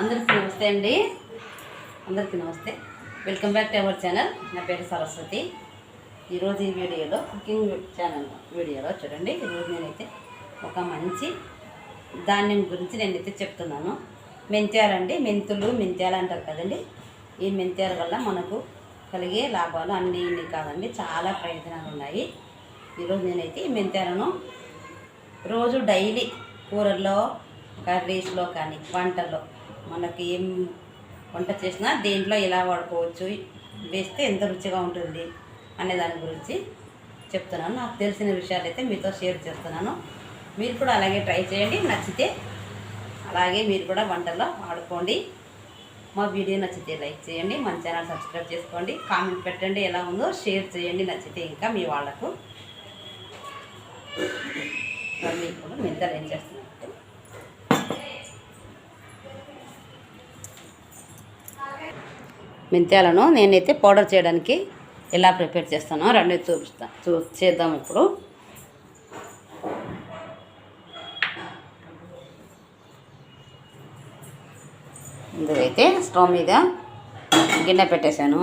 అందరికీ నమస్తే అండి. అందరికీ నమస్తే. Welcome back to our channel నా పేరు సరస్వతి. ఈరోజు ఈ వీడియోలో కుకింగ్ ఛానల్ వీడియోలో చూడండి. ఈరోజు నేనైతే ఒక మంచి ధాన్యం గురించి నేనైతే చెప్తున్నాను. మెంత్యాలండి మెంతులు మెంత్యాలు అంటారు కదండి. ఈ మెంత్యాల వల్ల మనకు కలిగే లాభాలు అన్నీ ఇన్ని కాదండి. చాలా ప్రయోజనాలు ఉన్నాయి. ఈరోజు నేనైతే ఈ మెంత్యాలను రోజు డైలీ కూరల్లో కర్రీస్లో కానీ వంటల్లో మనకి ఏం వంట చేసినా దేంట్లో ఎలా వాడుకోవచ్చు వేస్తే ఎంత రుచిగా ఉంటుంది అనే దాని గురించి చెప్తున్నాను. నాకు తెలిసిన విషయాలు అయితే మీతో షేర్ చేస్తున్నాను. మీరు కూడా అలాగే ట్రై చేయండి. నచ్చితే అలాగే మీరు కూడా వంటల్లో వాడుకోండి. మా వీడియో నచ్చితే లైక్ చేయండి. మన ఛానల్ సబ్స్క్రైబ్ చేసుకోండి. కామెంట్ పెట్టండి ఎలా ఉందో షేర్ చేయండి. నచ్చితే ఇంకా మీ వాళ్ళకు. మీకు కూడా మెంతలు ఏం చేస్తున్నాను మెంతాలను నేనైతే పౌడర్ చేయడానికి ఎలా ప్రిపేర్ చేస్తానో రెండు చూపిస్తా చూ చేద్దాం ఇప్పుడు. ముందుకైతే స్టవ్ మీద గిన్నె పెట్టేశాను.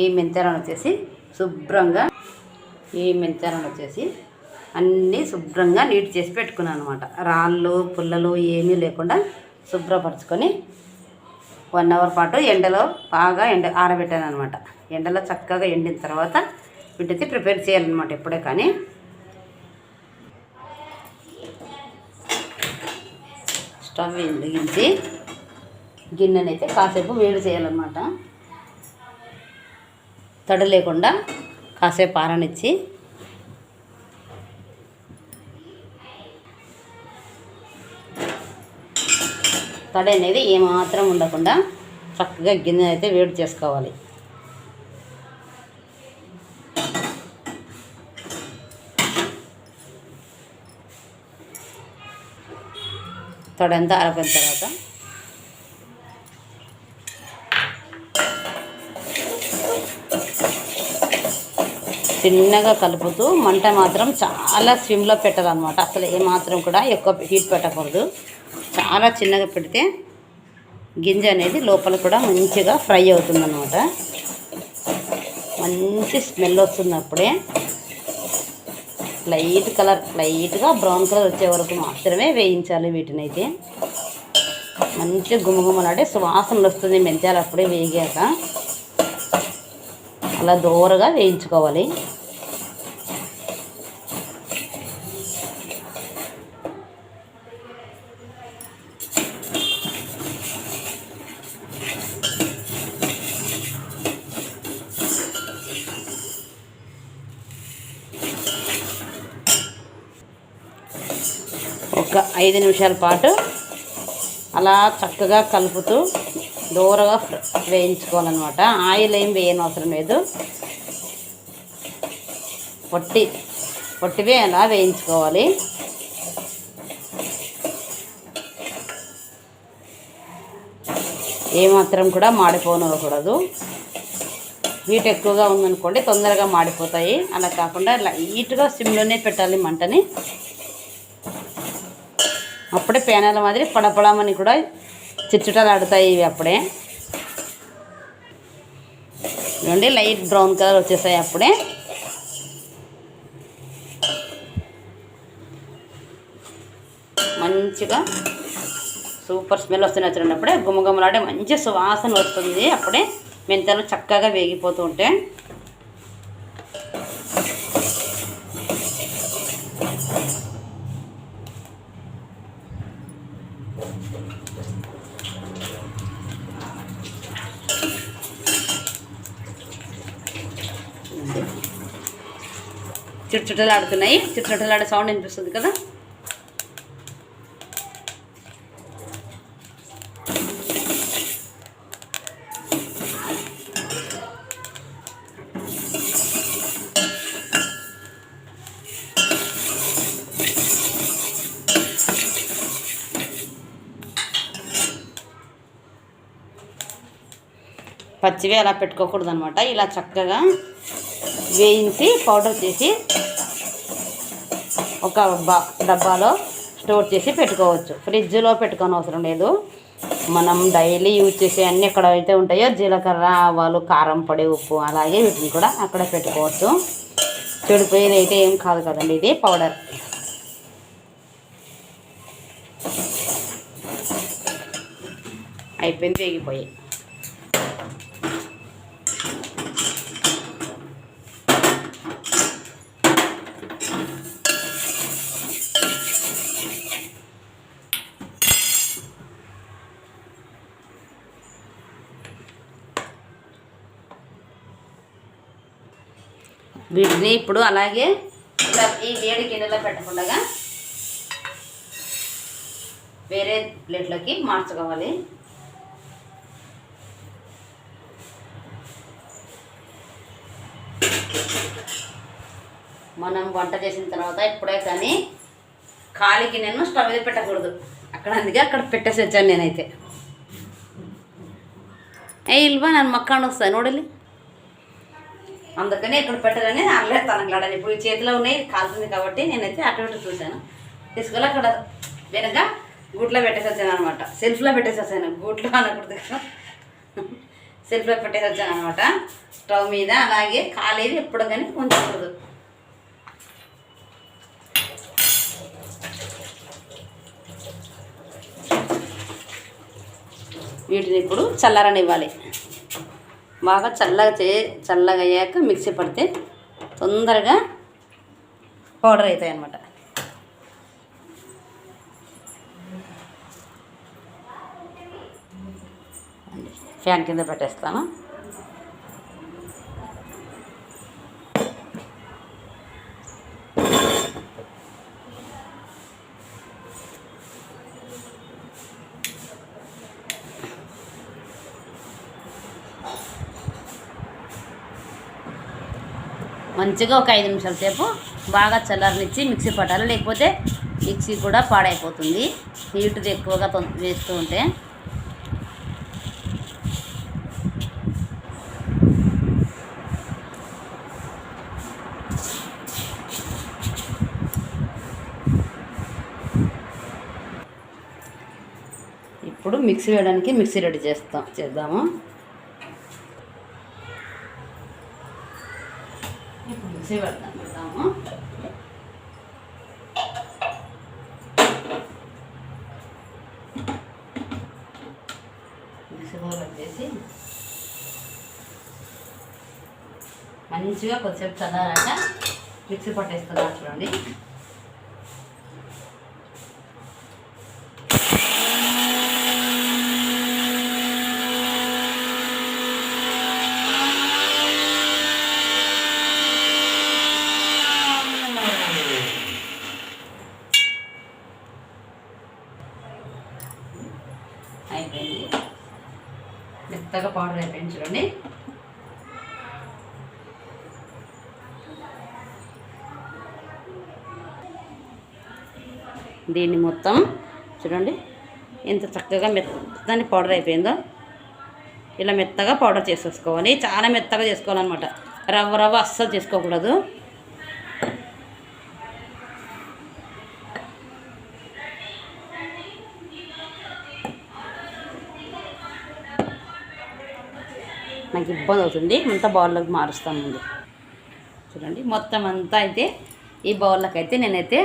ఈ మెంతాలను వచ్చేసి శుభ్రంగా ఈ మెంతాలను వచ్చేసి అన్నీ శుభ్రంగా నీట్ చేసి పెట్టుకున్నాను అనమాట. రాళ్ళు పుల్లలు ఏమీ లేకుండా శుభ్రపరచుకొని వన్ అవర్ పాటు ఎండలో బాగా ఎండ ఆరబెట్టాను అనమాట ఎండలో చక్కగా ఎండిన తర్వాత వీటికి ప్రిపేర్ చేయాలన్నమాట ఇప్పుడే కానీ. స్టవ్ వెలిగించి గిన్నెనైతే కాసేపు వేడి చేయాలన్నమాట. తడి లేకుండా కాసేపు ఆరనిచ్చి తడి అనేది ఏమాత్రం ఉండకుండా చక్కగా గిన్నె అయితే వేడి చేసుకోవాలి. తొడంతా అరపిన తర్వాత చిన్నగా కలుపుతూ మంట మాత్రం చాలా స్విమ్లో పెట్టాలన్నమాట. అసలు ఏమాత్రం కూడా ఎక్కువ హీట్ పెట్టకూడదు. చాలా చిన్నగా పెడితే గింజ అనేది లోపల కూడా మంచిగా ఫ్రై అవుతుందన్నమాట. మంచి స్మెల్ వస్తుంది అప్పుడే లైట్ కలర్ లైట్గా బ్రౌన్ కలర్ వచ్చే వరకు మాత్రమే వేయించాలి వీటిని అయితే మంచి గుమగుమలాడే సువాసనలు వస్తుంది మెంతాలు అప్పుడే వేగాక. అలా దూరగా వేయించుకోవాలి. ఐదు నిమిషాల పాటు అలా చక్కగా కలుపుతూ దూరగా వేయించుకోవాలన్నమాట. ఆయిల్ ఏం వేయని అవసరం లేదు. పొట్టి పొట్టివే అలా వేయించుకోవాలి. ఏమాత్రం కూడా మాడిపోనివ్వకూడదు హీట్ ఎక్కువగా ఉందనుకోండి తొందరగా మాడిపోతాయి. అలా కాకుండా లైట్గా సిమ్లోనే పెట్టాలి మంటని. అప్పుడే పేనాల మాదిరి పడపడమని కూడా చిచ్చుటలు ఆడుతాయి ఇవి అప్పుడే. ఇవ్వండి లైట్ బ్రౌన్ కలర్ వచ్చేసాయి అప్పుడే. మంచిగా సూపర్ స్మెల్ వస్తున్నాయి చూడండి అప్పుడే. గుమగుమలాడే మంచి సువాసన వస్తుంది అప్పుడే. మెంతలు చక్కగా వేగిపోతూ ఉంటే. చుట్టుచుట్టలు ఆడుతున్నాయి చుట్టుచుట్టలు ఆడే సౌండ్ వినిపిస్తుంది కదా పచ్చివి అలా పెట్టుకోకూడదు అనమాట ఇలా చక్కగా వేయించి పౌడర్ చేసి ఒక బా డబ్బాలో స్టోర్ చేసి పెట్టుకోవచ్చు. ఫ్రిడ్జ్లో పెట్టుకోని అవసరం లేదు. మనం డైలీ యూజ్ చేసే అన్నీ ఎక్కడ అయితే ఉంటాయో జీలకర్ర ఆవాలు కారం పొడి ఉప్పు అలాగే వీటిని కూడా అక్కడ పెట్టుకోవచ్చు. చెడిపోయేది అయితే ఏం కాదు కదండి ఇది పౌడర్. అయిపోయింది వేగిపోయాయి వీటిని ఇప్పుడు అలాగే ఇలా ఈ వేడి గిన్నెలో పెట్టకుండా వేరే ప్లేట్లోకి మార్చుకోవాలి. మనం వంట చేసిన తర్వాత ఇప్పుడే కానీ ఖాళీ గిన్నెను స్టవ్ మీద పెట్టకూడదు. అక్కడ అందుకే అక్కడ పెట్టేసి వచ్చాను నేనైతే. ఏ ఇల్వా నన్ను మక్కాండి వస్తాను నోడలి అందుకని ఇక్కడ పెట్టగానే అనలేదు తనకలాడని ఇప్పుడు చేతిలో ఉన్నాయి కాలుతుంది కాబట్టి నేనైతే అటు ఇటు చూశాను. తీసుకెళ్ళి అక్కడ వెనక గూట్లో పెట్టేసి వచ్చాను అనమాట. సెల్ఫ్లో పెట్టేసి వచ్చాను గూట్లో అనకూడదు కదా. సెల్ఫ్లో పెట్టేసి వచ్చాను అనమాట. స్టవ్ మీద అలాగే కాలేదు ఎప్పుడు కానీ ఉంచకూడదు. వీటిని ఇప్పుడు చల్లారనివ్వాలి. బాగా చల్లగా చే చల్లగా అయ్యాక మిక్సీ పడితే తొందరగా పౌడర్ అవుతాయి అన్నమాట ఫ్యాన్ కింద పెట్టేస్తాను. మంచిగా ఒక ఐదు నిమిషాల సేపు బాగా చల్లారనిచ్చి మిక్సీ పట్టాలి. లేకపోతే మిక్సీ కూడా పాడైపోతుంది. హీట్ ఎక్కువగా వేస్తూ ఉంటే. ఇప్పుడు మిక్సీ వేయడానికి మిక్సీ రెడీ చేస్తాం చేద్దాము ఇప్పుడు మిక్సీ పడతాం పెడతాము మిక్సీ బౌల్ వచ్చేసి మంచిగా కొద్దిసేపు చల్లారాక మిక్సీ పట్టేస్తున్నాను చూడండి అయిపోయింది మెత్తగా పౌడర్ అయిపోయింది చూడండి. దీన్ని మొత్తం చూడండి ఎంత చక్కగా మెత్తని పౌడర్ అయిపోయిందో. ఇలా మెత్తగా పౌడర్ చేసేసుకోవాలి. చాలా మెత్తగా చేసుకోవాలన్నమాట. రవ్వ రవ్వ అస్సలు చేసుకోకూడదు. నాకు ఇబ్బంది అవుతుంది. అంతా బౌల్లోకి మారుస్తాను ముందు. చూడండి మొత్తం అంతా అయితే ఈ బౌల్లోకి అయితే నేనైతే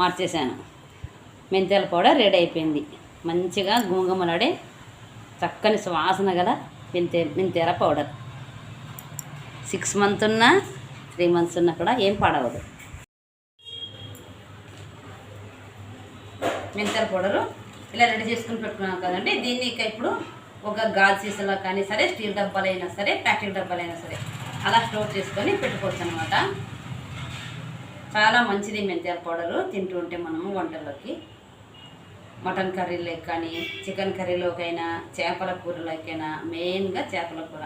మార్చేసాను మెంతాల పౌడర్ రెడీ అయిపోయింది. మంచిగా గుమగుమలాడే చక్కని సువాసన గల మెంతే మెంతేర పౌడర్. సిక్స్ మంత్ ఉన్నా త్రీ మంత్స్ ఉన్నా కూడా ఏం పడవదు. మెంతల పౌడరు ఇలా రెడీ చేసుకుని పెట్టుకున్నాం కదండి. దీన్ని ఇక ఇప్పుడు ఒక గాజు సీసాలో కానీ సరే స్టీల్ డబ్బాలైనా సరే ప్లాస్టిక్ డబ్బాలైనా సరే అలా స్టోర్ చేసుకొని పెట్టుకోవచ్చు అనమాట చాలా మంచిది మెంతి పౌడరు తింటూ ఉంటే మనము వంటల్లోకి. మటన్ కర్రీలోకి కానీ చికెన్ కర్రీలోకైనా చేపల కూరలోకైనా మెయిన్గా చేపల కూర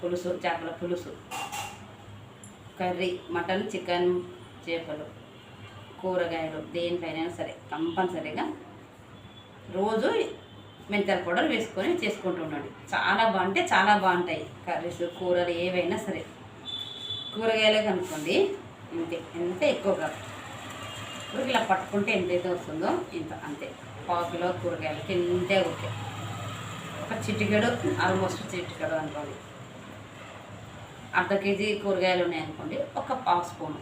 పులుసు చేపల పులుసు. కర్రీ మటన్ చికెన్ చేపలు కూరగాయలు దేనిపైన సరే కంపల్సరీగా రోజు మెంతాల పౌడర్ వేసుకొని చేసుకుంటూ ఉండండి. చాలా బాగుంటే చాలా బాగుంటాయి కర్రీస్ కూరలు ఏవైనా సరే. కూరగాయలే కనుక్కోండి ఇంతే ఎంత ఎక్కువగా ఇప్పుడు ఇలా పట్టుకుంటే ఎంతైతే వస్తుందో ఇంత అంతే. పావు కిలో కూరగాయలకి ఇంతే ఓకే. ఒక చిటికెడు ఆల్మోస్ట్ చిటికెడు అనుకోండి. అర్ధ కేజీ కూరగాయలు ఉన్నాయనుకోండి ఒక పావు స్పూను.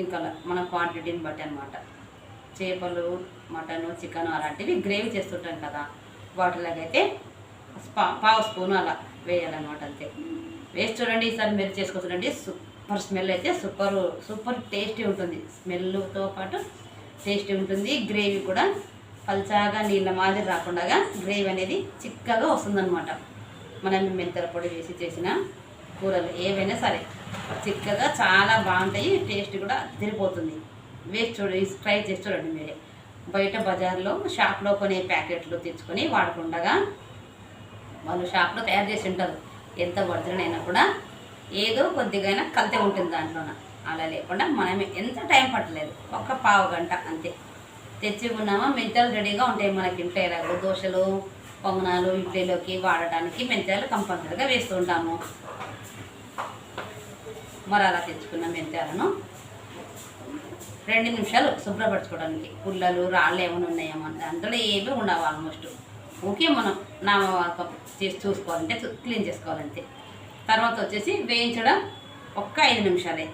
ఇంకా మన క్వాంటిటీని బట్టి అనమాట చేపలు మటను చికెన్ అలాంటివి గ్రేవీ చేస్తుంటాం కదా. వాటిలాగైతే స్పా పావు స్పూన్ అలా వేయాలన్నమాట అంతే. వేసి చూడండి ఈసారి మీరు చేసుకో చూడండి. సూపర్ స్మెల్ అయితే సూపర్ సూపర్ టేస్టీ ఉంటుంది. స్మెల్తో పాటు టేస్టీ ఉంటుంది. గ్రేవీ కూడా పల్చాగా నీళ్ళ మాదిరి రాకుండా గ్రేవీ అనేది చిక్కగా వస్తుందన్నమాట. మనం మెంతల పొడి వేసి చేసిన కూరలు ఏవైనా సరే చిక్కగా చాలా బాగుంటాయి టేస్ట్ కూడా తిరిగిపోతుంది వేసి చూడండి ట్రై చేసి చూడండి మీరే. బయట బజార్లో షాప్లో కొనే ప్యాకెట్లు తెచ్చుకొని వాడకుండగా వాళ్ళు షాప్లో తయారు చేసి ఉంటారు. ఎంత ఒరిజినల్ అయినా కూడా ఏదో కొద్దిగా కల్తీ ఉంటుంది దాంట్లోన. అలా లేకుండా మనం ఎంత టైం పట్టలేదు. ఒక పావు గంట అంతే. తెచ్చి ఉన్నామా మెంతాలు రెడీగా ఉంటాయి మనకి ఇంట్లో ఎలాగో దోశలు పొంగనాలు ఇడ్లీలోకి వాడటానికి మెంతాలు కంపల్సరీగా వేస్తూ ఉంటాము. మరి అలా తెచ్చుకున్న మెంతాలను రెండు నిమిషాలు శుభ్రపరచుకోవడానికి. పుల్లలు రాళ్ళు ఏమైనా ఉన్నాయేమో అందులో ఏమీ ఉండవు ఆల్మోస్ట్ ఓకే మనం నా చేసి చూసుకోవాలంటే క్లీన్ చేసుకోవాలంతే. తర్వాత వచ్చేసి వేయించడం ఒక్క ఐదు నిమిషాలే.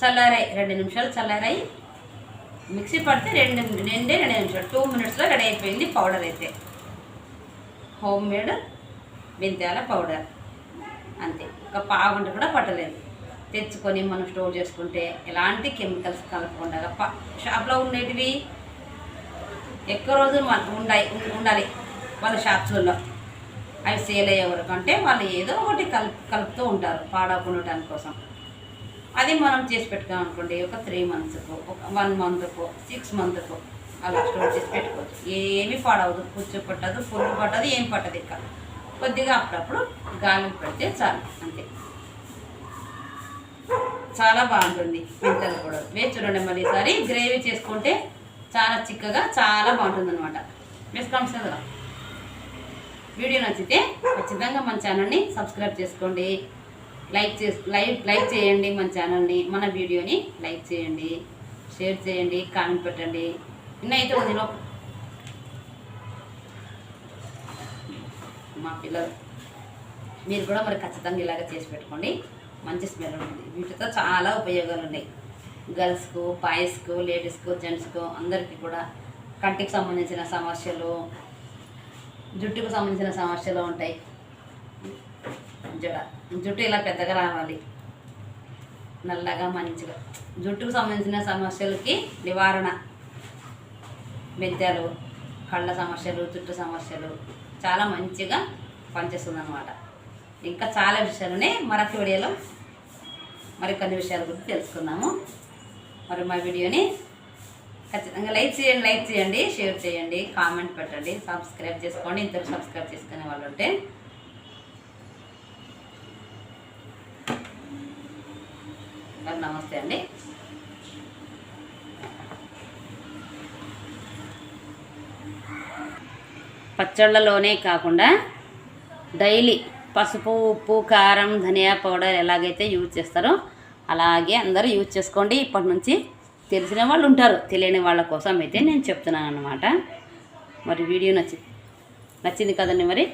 చల్లారాయి రెండు నిమిషాలు చల్లారాయి. మిక్సీ పడితే రెండు రెండే రెండు నిమిషాలు. టూ మినిట్స్లో రెడీ అయిపోయింది పౌడర్ అయితే. హోమ్ మేడ్ మెంతాల పౌడర్. అంతే. ఒక పావు గంట కూడా పట్టలేదు. తెచ్చుకొని మనం స్టోర్ చేసుకుంటే ఎలాంటి కెమికల్స్ కలపకుండా షాప్లో ఉండేటివి ఎక్కువ రోజులు మన ఉండాయి ఉండాలి వాళ్ళ షాప్స్లో అవి సేల్ అయ్యే వరకు అంటే వాళ్ళు ఏదో ఒకటి కలుపు కలుపుతూ ఉంటారు పాడకుండా ఉండటానికి కోసం. అది మనం చేసి పెట్టుకున్నాం అనుకోండి ఒక త్రీ మంత్స్కు ఒక వన్ మంత్కు సిక్స్ మంత్కు అలా స్టోర్ చేసి పెట్టుకోవచ్చు. ఏమీ పాడవదు పుచ్చు పట్టదు పురుగు పట్టదు ఏం పట్టదు ఇక. కొద్దిగా అప్పుడప్పుడు గాలికి పెడితే చాలు అంతే. చాలా బాగుంటుంది మెంతలు కూడా. వేసి చూడండి మరి ఈసారి గ్రేవీ చేసుకుంటే చాలా చిక్కగా చాలా బాగుంటుంది అనమాట వేసుకోండి కదా వీడియో నచ్చితే ఖచ్చితంగా మన ఛానల్ని సబ్స్క్రైబ్ చేసుకోండి. లైక్ చేసు లైక్ లైక్ చేయండి మన ఛానల్ని మన వీడియోని లైక్ చేయండి షేర్ చేయండి కామెంట్ పెట్టండి. ఇన్నైతే ఉంది మా పిల్లలు మీరు కూడా మరి ఖచ్చితంగా ఇలాగ చేసి పెట్టుకోండి. మంచి స్మెల్ ఉంటుంది. వీటితో చాలా ఉపయోగాలు ఉన్నాయి. గర్ల్స్కు బాయ్స్కు లేడీస్కు జెంట్స్కు అందరికీ కూడా కంటికి సంబంధించిన సమస్యలు జుట్టుకు సంబంధించిన సమస్యలు ఉంటాయి. జడ జుట్టు ఇలా పెద్దగా రావాలి. నల్లగా మంచిగా. జుట్టుకు సంబంధించిన సమస్యలకి నివారణ. మెద్యాలు కళ్ళ సమస్యలు జుట్టు సమస్యలు చాలా మంచిగా పనిచేస్తుంది అనమాట ఇంకా చాలా విషయాలు ఉన్నాయి. మరొక వీడియోలో మరికొన్ని విషయాల గురించి తెలుసుకుందాము. మరి మా వీడియోని ఖచ్చితంగా లైక్ చేయండి లైక్ చేయండి షేర్ చేయండి కామెంట్ పెట్టండి సబ్స్క్రైబ్ చేసుకోండి ఇద్దరు సబ్స్క్రైబ్ చేసుకునే వాళ్ళు ఉంటే. నమస్తే అండి. పచ్చళ్ళలోనే కాకుండా డైలీ పసుపు ఉప్పు కారం ధనియా పౌడర్ ఎలాగైతే యూజ్ చేస్తారో అలాగే అందరూ యూజ్ చేసుకోండి. ఇప్పటి నుంచి తెలిసిన వాళ్ళు ఉంటారు. తెలియని వాళ్ళ కోసం అయితే నేను చెప్తున్నాను అనమాట మరి వీడియో నచ్చి నచ్చింది కదండి మరి?